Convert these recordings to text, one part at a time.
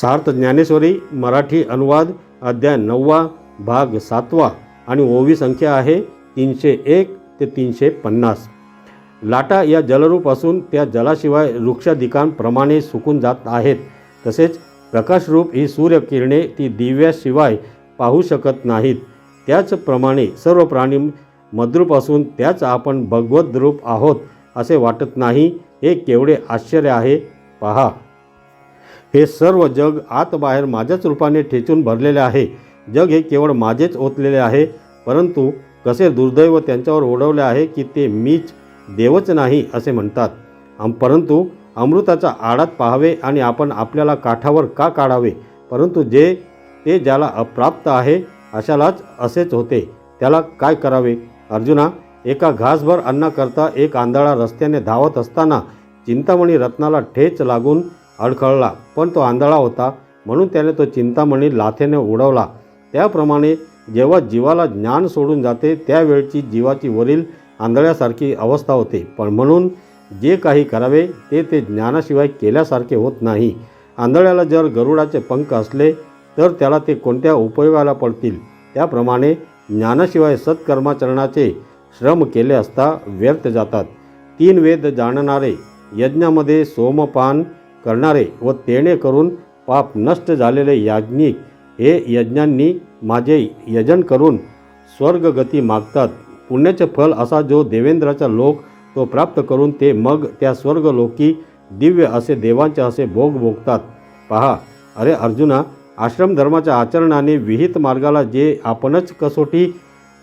सार्थ ज्ञानेश्वरी मराठी अनुवाद अध्याय नववा भाग सातवा आणि ओवी संख्या आहे तीनशे एक ते तीनशे पन्नास. लाटा या जलरूप असून त्या जलाशिवाय वृक्षाधिकांप्रमाणे सुकून जात आहेत. तसेच प्रकाशरूप ही सूर्यकिरणे ती दिव्याशिवाय पाहू शकत नाहीत. त्याचप्रमाणे सर्व प्राणी मद्रूप असून त्याच आपण भगवद्रूप रूप आहोत असे वाटत नाही. हे केवढे आश्चर्य आहे. पहा. हे सर्व जग आत बाहेर माझ्याच रूपाने ठेचून भरलेले आहे. जग हे केवळ माझेच ओतलेले आहे परंतु कसे दुर्दैव त्यांच्यावर ओढवले आहे की ते मीच देवच नाही असे म्हणतात. परंतु अमृताचा आडात पाहावे आणि आपण आपल्याला काठावर का काढावे? परंतु जे ते ज्याला अप्राप्त आहे अशालाच असेच होते. त्याला काय करावे? अर्जुना एका घासभर अन्नाकरता एक आंधळा रस्त्याने धावत असताना चिंतामणी रत्नाला ठेच लागून अडखळला. पण तो आंधळा होता. म्हणून त्याने तो चिंतामणी लाथेने उडवला. त्याप्रमाणे जेव्हा जीवाला ज्ञान सोडून जाते त्यावेळची जीवाची वरील आंधळ्यासारखी अवस्था होते. पण म्हणून जे काही करावे ते ते ज्ञानाशिवाय केल्यासारखे होत नाही. आंधळ्याला जर गरुडाचे पंख असले तर त्याला ते कोणत्या उपयोगाला पडतील? त्याप्रमाणे ज्ञानाशिवाय सत्कर्माचरणाचे श्रम केले असता व्यर्थ जातात. तीन वेद जाणणारे यज्ञामध्ये सोमपान करणारे व तेणे करून पाप नष्ट झालेले याज्ञिक हे यज्ञांनी माझे यजन करून स्वर्गगती मागतात. पुण्याचे फल असा जो देवेंद्राचा लोक तो प्राप्त करून ते मग त्या स्वर्गलोकी दिव्य असे देवांचे असे भोग भोगतात. पहा अरे अर्जुना आश्रम धर्माच्या आचरणाने विहित मार्गाला जे आपणच कसोटी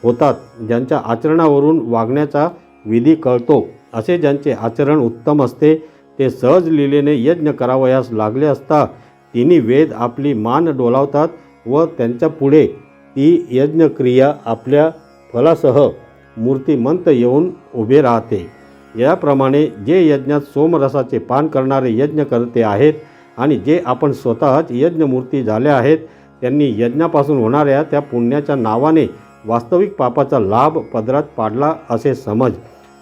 होतात ज्यांच्या आचरणावरून वागण्याचा विधी कळतो असे ज्यांचे आचरण उत्तम असते ते सहज लिलेने यज्ञ करावयास लागले असता तिन्ही वेद आपली मान डोलावतात व त्यांच्या पुढे ती यज्ञक्रिया आपल्या फलासह मूर्तिमंत येऊन उभे राहते. याप्रमाणे जे यज्ञात सोमरसाचे पान करणारे यज्ञ करते आहेत आणि जे आपण स्वतःच यज्ञमूर्ती झाले आहेत त्यांनी यज्ञापासून होणाऱ्या त्या पुण्याच्या नावाने वास्तविक पापाचा लाभ पदरात पाडला असे समज.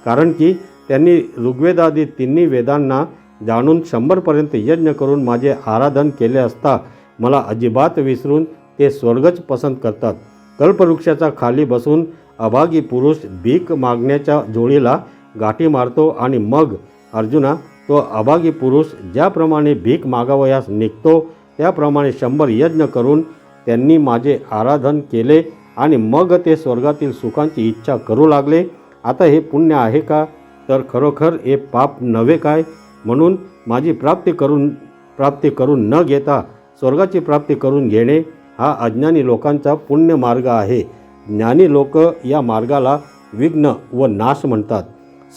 कारण की त्यांनी ऋग्वेदादी तिन्ही वेदांना जाणून शंभरपर्यंत यज्ञ करून माझे आराधन केले असता मला अजिबात विसरून ते स्वर्गच पसंत करतात. कल्पवृक्षाच्या खाली बसून अभागी पुरुष भीक मागण्याच्या जोडीला गाठी मारतो आणि मग अर्जुना तो अभागी पुरुष ज्याप्रमाणे भीक मागावयास निघतो त्याप्रमाणे शंभर यज्ञ करून त्यांनी माझे आराधन केले आणि मग ते स्वर्गातील सुखांची इच्छा करू लागले. आता हे पुण्य आहे का? तर खरोखर हे पाप नव्हे काय? म्हणून माझी प्राप्ती करून प्राप्ती करून न घेता स्वर्गाची प्राप्ती करून घेणे हा अज्ञानी लोकांचा पुण्य मार्ग आहे. ज्ञानी लोक या मार्गाला विघ्न व नाश म्हणतात.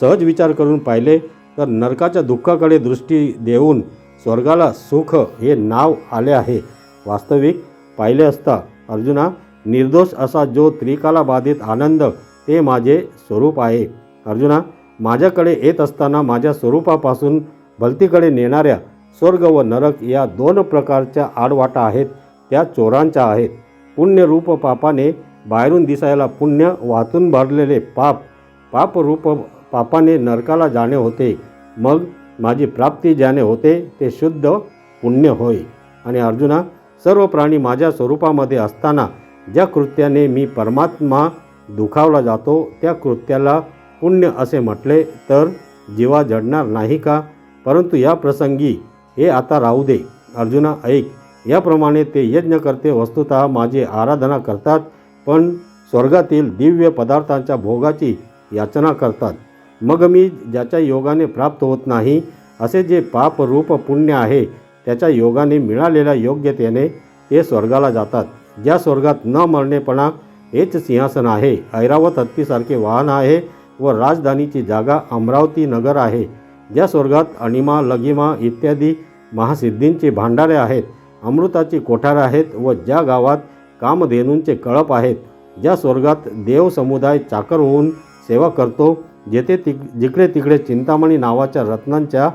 सहज विचार करून पाहिले तर नरकाच्या दुःखाकडे दृष्टी देऊन स्वर्गाला सुख हे नाव आले आहे. वास्तविक पाहिले असता अर्जुना निर्दोष असा जो त्रिकाला बाधित आनंद ते माझे स्वरूप आहे. अर्जुना माझ्याकडे येत असताना माझ्या स्वरूपापासून भलतीकडे नेणाऱ्या स्वर्ग व नरक या दोन प्रकारच्या आडवाटा आहेत त्या चोरांच्या आहेत. पुण्यरूप पापाने बाहेरून दिसायला पुण्य वाहतून भरलेले पाप पापरूप पापाने नरकाला जाणे होते. मग माझी प्राप्ती ज्याने होते ते शुद्ध पुण्य होय. आणि अर्जुना सर्व प्राणी माझ्या स्वरूपामध्ये असताना ज्या कृत्याने मी परमात्मा दुखावला जातो त्या कृत्याला पुण्य असे म्हटले तर जीवा जडणार नाही का? परंतु या प्रसंगी हे आता राहू दे. अर्जुना ऐक. याप्रमाणे ते यज्ञ करते वस्तुतः माझी आराधना करतात पण स्वर्गातील दिव्य पदार्थांच्या भोगाची याचना करतात. मग मी ज्याच्या योगाने प्राप्त होत नाही असे जे पाप रूप पुण्य आहे त्याच्या योगाने मिळालेल्या योग्यतेने ते स्वर्गाला जातात. ज्या स्वर्गात न मरणेपणा हेच सिंहासन आहे. ऐरावत हत्तीसारखे वाहन आहे व राजधानीची जागा अमरावती नगर आहे. ज्या स्वर्गात अणिमा लगिमा इत्यादी महासिद्धींचे भांडारे आहेत अमृताची कोठारे आहेत व ज्या गावात कामधेनूंचे कळप आहेत ज्या स्वर्गात देव समुदाय चाकर होऊन सेवा करतो जेथे तिक जिकडे तिकडे चिंतामणी नावाच्या रत्नांच्या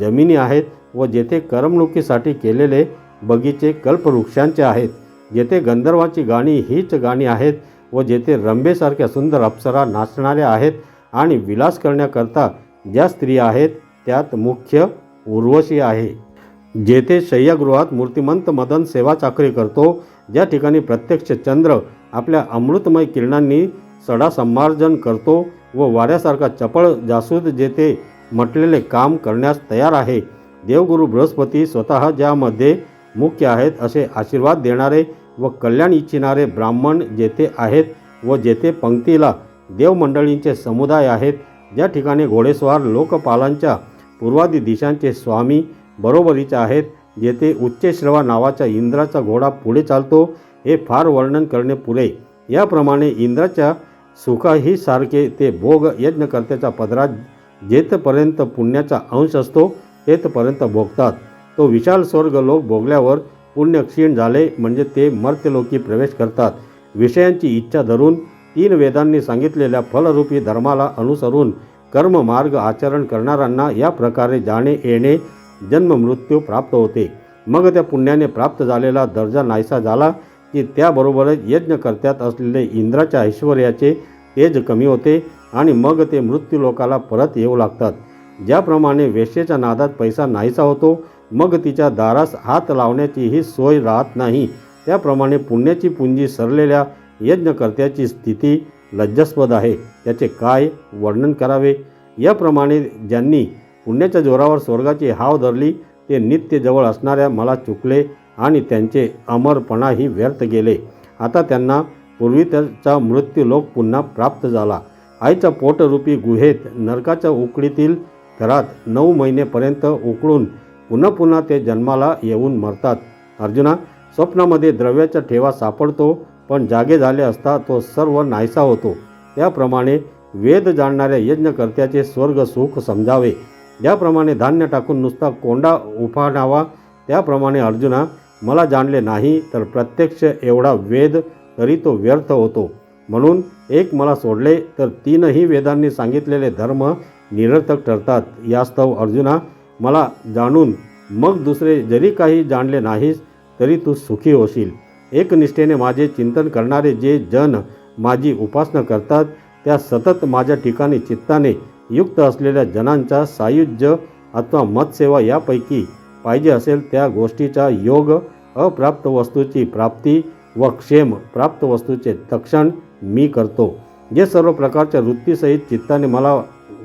जमिनी आहेत व जेथे करमणुकीसाठी केलेले बगीचे कल्पवृक्षांचे आहेत जेथे गंधर्वाची गाणी हीच गाणी आहेत व जेथे रंभेसारख्या सुंदर अप्सरा नाचणाऱ्या आहेत आणि विलास करण्याकरता ज्या स्त्रिया आहेत त्यात मुख्य उर्वशी आहे. जेथे शय्यागृहात मूर्तिमंत मदन सेवा चाकरी करतो ज्या ठिकाणी प्रत्यक्ष चंद्र आपल्या अमृतमय किरणांनी सडा संमार्जन करतो व वाऱ्यासारखा चपळ जासूद जेथे म्हटलेले काम करण्यास तयार आहे देवगुरू बृहस्पती स्वतः ज्यामध्ये मुख्य आहेत असे आशीर्वाद देणारे व कल्याण इच्छिणारे ब्राह्मण जेथे आहेत व जेथे पंक्तीला देवमंडळींचे समुदाय आहेत ज्या ठिकाणी घोडेस्वार लोकपालांच्या पूर्वादी दिशांचे स्वामी बरोबरीचे आहेत जेथे उच्चश्रवा नावाच्या इंद्राचा घोडा पुढे चालतो हे फार वर्णन करणे पुरे. याप्रमाणे इंद्राच्या सुखाही सारखे ते भोग यज्ञकर्त्याच्या पदरात जेथपर्यंत पुण्याचा अंश असतो तेथपर्यंत भोगतात. तो विशाल स्वर्ग लोक भोगल्यावर पुण्य क्षीण झाले म्हणजे ते मर्त्यलोकी प्रवेश करतात. विषयांची इच्छा धरून तीन वेदांनी सांगितलेल्या फलरूपी धर्माला अनुसरून कर्ममार्ग आचरण करणाऱ्यांना या प्रकारे जाणे येणे जन्म मृत्यू प्राप्त होते. मग त्या पुण्याने प्राप्त झालेला दर्जा नाहीसा झाला की त्याबरोबरच यज्ञकर्त्यात असलेले इंद्राच्या ऐश्वर्याचे तेज कमी होते आणि मग ते मृत्यूलोकाला परत येऊ लागतात. ज्याप्रमाणे वेश्येच्या नादात पैसा नाहीसा होतो मग तिच्या दारास हात लावण्याचीही सोय राहत नाही. त्याप्रमाणे पुण्याची पुंजी सरलेल्या यज्ञकर्त्याची स्थिती लज्जास्पद आहे. त्याचे काय वर्णन करावे? याप्रमाणे ज्यांनी पुण्याच्या जोरावर स्वर्गाची हाव धरली ते नित्य जवळ असणाऱ्या मला चुकले आणि त्यांचे अमरपणाही व्यर्थ गेले. आता त्यांना पूर्वी त्याचा मृत्यूलोक पुन्हा प्राप्त झाला. आईच्या पोटरूपी गुहेत नरकाच्या उकडीतील घरात नऊ महिनेपर्यंत उकळून पुन्हा पुन्हा ते जन्माला येऊन मरतात. अर्जुना स्वप्नामध्ये द्रव्याचा ठेवा सापडतो पण जागे झाले असता तो सर्व नाहीसा होतो. त्याप्रमाणे वेद जाणणाऱ्या यज्ञकर्त्याचे स्वर्ग सुख समजावे. ज्याप्रमाणे धान्य टाकून नुसता कोंडा उफाणावा. त्याप्रमाणे अर्जुना मला जाणले नाही तर प्रत्यक्ष एवढा वेद तरी तो व्यर्थ होतो. म्हणून एक मला सोडले तर तीनही वेदांनी सांगितलेले धर्म निरर्थक ठरतात. यास्तव अर्जुना मला जाणून मग दुसरे जरी काही जाणले नाहीस तरी तू सुखी होशील. एकनिष्ठेने माझे चिंतन करणारे जे जन माझी उपासना करतात त्या सतत माझ्या ठिकाणी चित्ताने युक्त असलेल्या जनांचा सायुज्य अथवा मतसेवा यापैकी पाहिजे असेल त्या गोष्टीचा योग अप्राप्त वस्तूची प्राप्ती व क्षेम प्राप्त वस्तूचे तक्षण मी करतो. जे सर्व प्रकारच्या वृत्तीसहित चित्ताने मला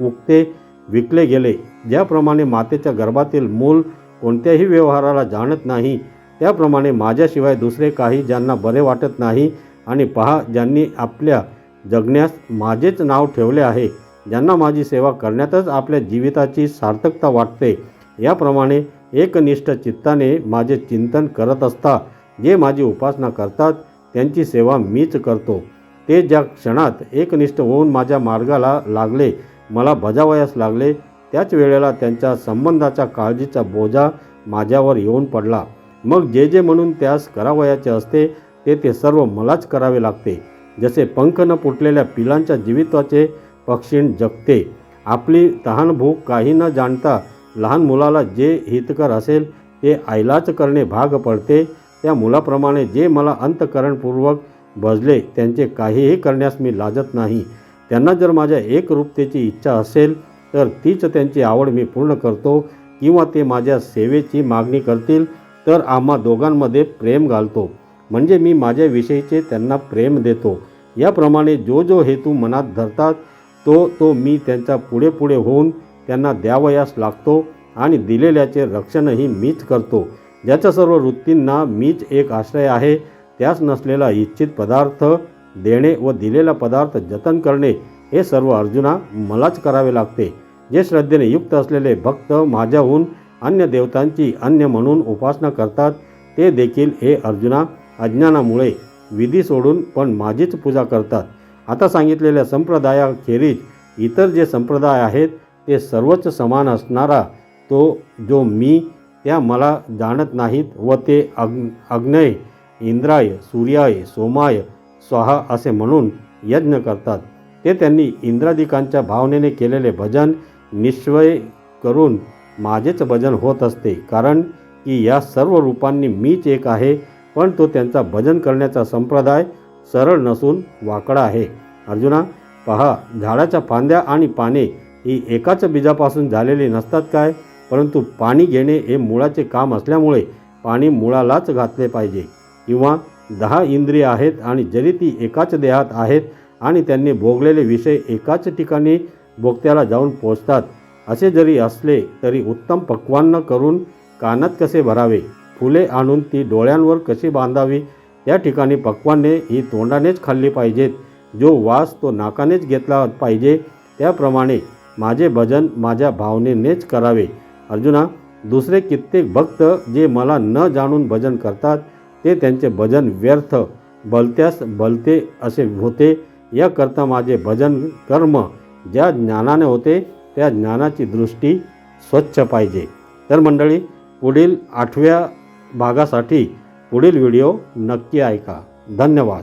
उक्ते विकले गेले. ज्याप्रमाणे मातेच्या गर्भातील मूल कोणत्याही व्यवहाराला जाणत नाही त्याप्रमाणे माझ्याशिवाय दुसरे काही ज्यांना बरे वाटत नाही आणि पहा ज्यांनी आपल्या जगण्यास माझेच नाव ठेवले आहे ज्यांना माझी सेवा करण्यातच आपल्या जीविताची सार्थकता वाटते. याप्रमाणे एकनिष्ठ चित्ताने माझे चिंतन करत असता जे माझी उपासना करतात त्यांची सेवा मीच करतो. ते ज्या क्षणात एकनिष्ठ होऊन माझ्या मार्गाला लागले मला बजावयास लागले. त्याच वेळेला त्यांच्या संबंधाच्या काळजीचा बोजा माझ्यावर येऊन पडला. मग जे जे म्हणून त्यास करावयाचे असते ते ते सर्व मलाच करावे लागते. जसे पंख न फुटलेल्या पिलांच्या जीवित्वाचे पक्षीण जगते. आपली तहानभूक काही न जाणता लहान मुलाला जे हितकर असेल ते आईलाच करणे भाग पडते. त्या मुलाप्रमाणे जे मला अंतकरणपूर्वक भजले त्यांचे काहीही करण्यास मी लाजत नाही. त्यांना जर माझ्या एकरूपतेची इच्छा असेल तर तीच त्यांची आवड मी पूर्ण करतो किंवा ते माझ्या सेवेची मागणी करतील तर आम्हा दोघांमध्ये प्रेम घालतो. म्हणजे मी माझ्याविषयीचे त्यांना प्रेम देतो. याप्रमाणे जो जो हेतू मनात धरतात तो तो मी त्यांच्या पुढे पुढे होऊन त्यांना द्यावयास लागतो आणि दिलेल्याचे रक्षणही मीच करतो. ज्याच्या सर्व वृत्तींना मीच एक आश्रय आहे त्यास नसलेला इच्छित पदार्थ देणे व दिलेला पदार्थ जतन करणे हे सर्व अर्जुना मलाच करावे लागते. जे श्रद्धेने युक्त असलेले भक्त माझ्याहून अन्य देवतांची अन्य म्हणून उपासना करतात ते देखील हे अर्जुना अज्ञानामुळे विधी सोडून पण माझीच पूजा करतात. आता सांगितलेल्या संप्रदायाखेरीज इतर जे संप्रदाय आहेत ते सर्वच समान असणारा तो जो मी त्या मला जाणत नाहीत व ते अग् अग्नय इंद्राय सूर्याय सोमाय स्वाहा असे म्हणून यज्ञ करतात. ते त्यांनी इंद्रादिकांच्या भावनेने केलेले भजन निश्चय करून माझेच भजन होत असते. कारण की या सर्व रूपांनी मीच एक आहे पण तो त्यांचा भजन करण्याचा संप्रदाय सरळ नसून वाकडा आहे. अर्जुना पहा झाडाच्या फांद्या आणि पाने ही एकाच बीजापासून झालेली नसतात काय? परंतु पाणी घेणे हे मुळाचे काम असल्यामुळे पाणी मुळालाच घातले पाहिजे. किंवा दहा इंद्रिय आहेत आणि जरी ती एकाच देहात आहेत आणि त्यांनी भोगलेले विषय एकाच ठिकाणी भोगत्याला जाऊन पोचतात. असे जरी असले तरी उत्तम पक्वान्न करून कानात कसे भरावे फुले आणून ती डोळ्यांवर कशी बांधावी त्या ठिकाणी पक्वान्ने ही तोंडानेच खाल्ली पाहिजेत. जो वास तो नाकानेच घेतला पाहिजे त्याप्रमाणे माझे भजन माझ्या भावनेनेच करावे. अर्जुना दुसरे कित्येक भक्त जे मला न जाणून भजन करतात ते त्यांचे भजन व्यर्थ बलत्यास बलते असे होते. याकरता माझे भजन कर्म ज्या ज्ञानाने होते त्या ज्ञानाची दृष्टी स्वच्छ पाहिजे. तर मंडळी पुढील आठव्या भागासाठी पुढील व्हिडिओ नक्की ऐका. धन्यवाद.